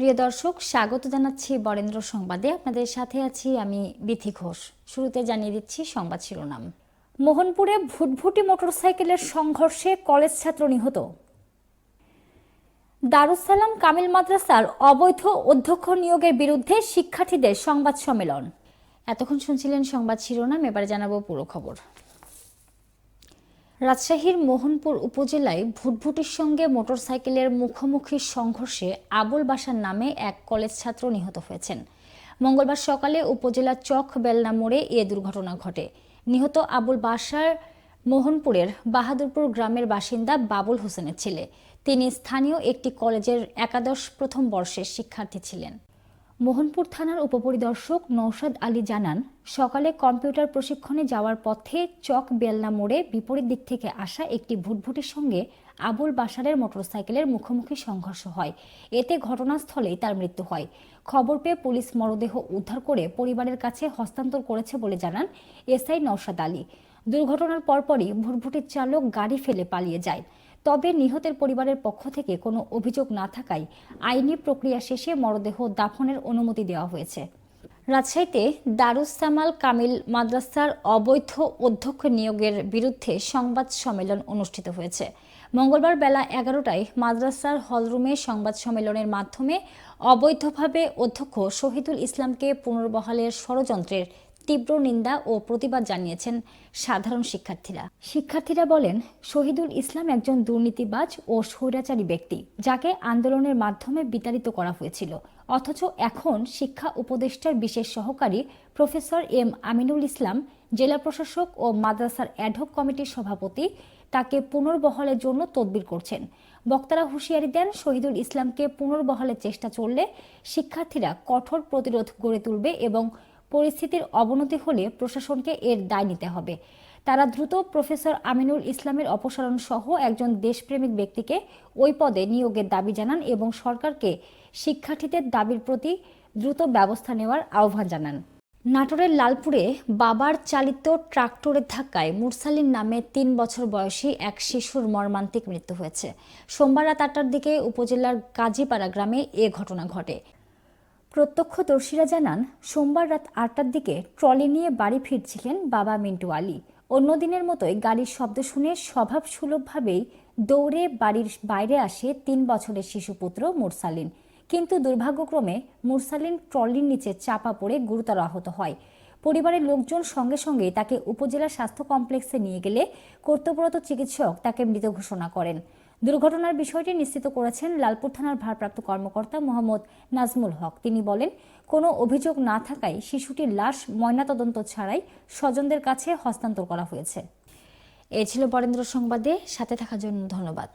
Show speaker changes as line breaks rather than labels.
প্রিয় দর্শক, স্বাগত জানাচ্ছি বরেন্দ্র সংবাদে। আপনাদের সাথে আছি আমি বিথি ঘোষ। শুরুতে জানিয়ে দিচ্ছি সংবাদ শিরোনাম। মোহনপুরে ভুটভুটি মোটরসাইকেলের সংঘর্ষে কলেজ ছাত্র নিহত। দারুসালাম কামিল মাদ্রাসার অবৈধ অধ্যক্ষ নিয়োগের বিরুদ্ধে শিক্ষার্থীদের সংবাদ সম্মেলন। এতক্ষণ শুনছিলেন সংবাদ শিরোনাম, এবার জানাব পুরো খবর। রাজশাহীর মোহনপুর উপজেলায় ভুটভুটির সঙ্গে মোটরসাইকেলের মুখোমুখি সংঘর্ষে আবুল বাসার নামে এক কলেজ ছাত্র নিহত হয়েছেন। মঙ্গলবার সকালে উপজেলার চক বেলনা মোড়ে এ দুর্ঘটনা ঘটে। নিহত আবুল বাসার মোহনপুরের বাহাদুরপুর গ্রামের বাসিন্দা বাবুল হোসেনের ছেলে। তিনি স্থানীয় একটি কলেজের একাদশ প্রথম বর্ষের শিক্ষার্থী ছিলেন। মোহনপুর থানার উপপরিদর্শক নৌশাদ আলী জানান, সকালে কম্পিউটার প্রশিক্ষণে যাওয়ার পথে চক বেলনা মোড়ে বিপরীত দিক থেকে আসা একটি ভুটভুটির সঙ্গে আবুল বাসারের মোটরসাইকেলের মুখোমুখি সংঘর্ষ হয়। এতে ঘটনাস্থলেই তার মৃত্যু হয়। খবর পেয়ে পুলিশ মরদেহ উদ্ধার করে পরিবারের কাছে হস্তান্তর করেছে বলে জানান এসআই নৌশাদ আলী। দুর্ঘটনার পরপরই ভুটভুটির চালক গাড়ি ফেলে পালিয়ে যায়। তবে নিহতের পরিবারের পক্ষ থেকে কোনো অভিযোগ না থাকায় আইনি প্রক্রিয়া শেষে মরদেহ দাফনের অনুমতি দেওয়া হয়েছে। রাজশাহীতে দারুসামাল কামিল মাদ্রাসার অবৈধ অধ্যক্ষ নিয়োগের বিরুদ্ধে সংবাদ সম্মেলন অনুষ্ঠিত হয়েছে। মঙ্গলবার বেলা এগারোটায় মাদ্রাসার হলরুমে সংবাদ সম্মেলনের মাধ্যমে অবৈধভাবে অধ্যক্ষ শহীদুল ইসলামকে পুনর্বহালের ষড়যন্ত্রের তীব্র নিন্দা ও প্রতিবাদ জানিয়েছেন সাধারণ শিক্ষার্থীরা। শিক্ষার্থীরা বলেন, শহীদুল ইসলাম একজন দুর্নীতিবাজ ও স্বৈরাচারী ব্যক্তি, যাকে আন্দোলনের মাধ্যমে বিতাড়িত করা হয়েছিল। অথচ এখন শিক্ষা উপদেষ্টার বিশেষ সহকারী প্রফেসর এম আমিনুল ইসলাম, জেলা প্রশাসক ও মাদ্রাসার অ্যাডহক কমিটির সভাপতি, তাকে পুনর্বহালের জন্য তদবির করছেন। বক্তারা হুঁশিয়ারি দেন, শহীদুল ইসলামকে পুনর্বহালের চেষ্টা চললে শিক্ষার্থীরা কঠোর প্রতিরোধ গড়ে তুলবে এবং পরিস্থিতির অবনতি হলে প্রশাসনকে এর দায় নিতে হবে। তারা দ্রুত প্রফেসর আমিনুল ইসলামের অপসারণ সহ একজন দেশপ্রেমিক ব্যক্তিকে ওই পদে নিয়োগের দাবি জানান এবং সরকারকে শিক্ষার্থীদের দাবির প্রতি দ্রুত ব্যবস্থা নেওয়ার আহ্বান জানান। নাটোরের লালপুরে বাবার চালিত ট্রাক্টরের ধাক্কায় মুরসালিন নামে তিন বছর বয়সী এক শিশুর মর্মান্তিক মৃত্যু হয়েছে। সোমবার রাত আটটার দিকে উপজেলার কাজীপাড়া গ্রামে এ ঘটনা ঘটে। প্রত্যক্ষদর্শীরা জানান, সোমবার রাত আটটার দিকে ট্রলি নিয়ে বাড়ি ফিরছিলেন বাবা মিন্টু আলী। অন্য দিনের মতোই গাড়ির শব্দ শুনে স্বভাব সুলভভাবেই দৌড়ে বাড়ির বাইরে আসে তিন বছরের শিশুপুত্র মুরসালিন। কিন্তু দুর্ভাগ্যক্রমে মুরসালিন ট্রলির নিচে চাপা পড়ে গুরুতর আহত হয়। পরিবারের লোকজন সঙ্গে সঙ্গে তাকে উপজেলা স্বাস্থ্য কমপ্লেক্সে নিয়ে গেলে কর্তব্যরত চিকিৎসক তাকে মৃত ঘোষণা করেন। দুর্ঘটনার বিষয়টি নিশ্চিত করেছেন লালপুর থানার ভারপ্রাপ্ত কর্মকর্তা মোহাম্মদ নাজমুল হক। তিনি বলেন, কোনো অভিযোগ না থাকায় শিশুটির লাশ ময়নাতদন্ত ছাড়াই স্বজনদের কাছে হস্তান্তর করা হয়েছে। এ ছিল বরেন্দ্র সংবাদে, সাথে থাকার জন্য ধন্যবাদ।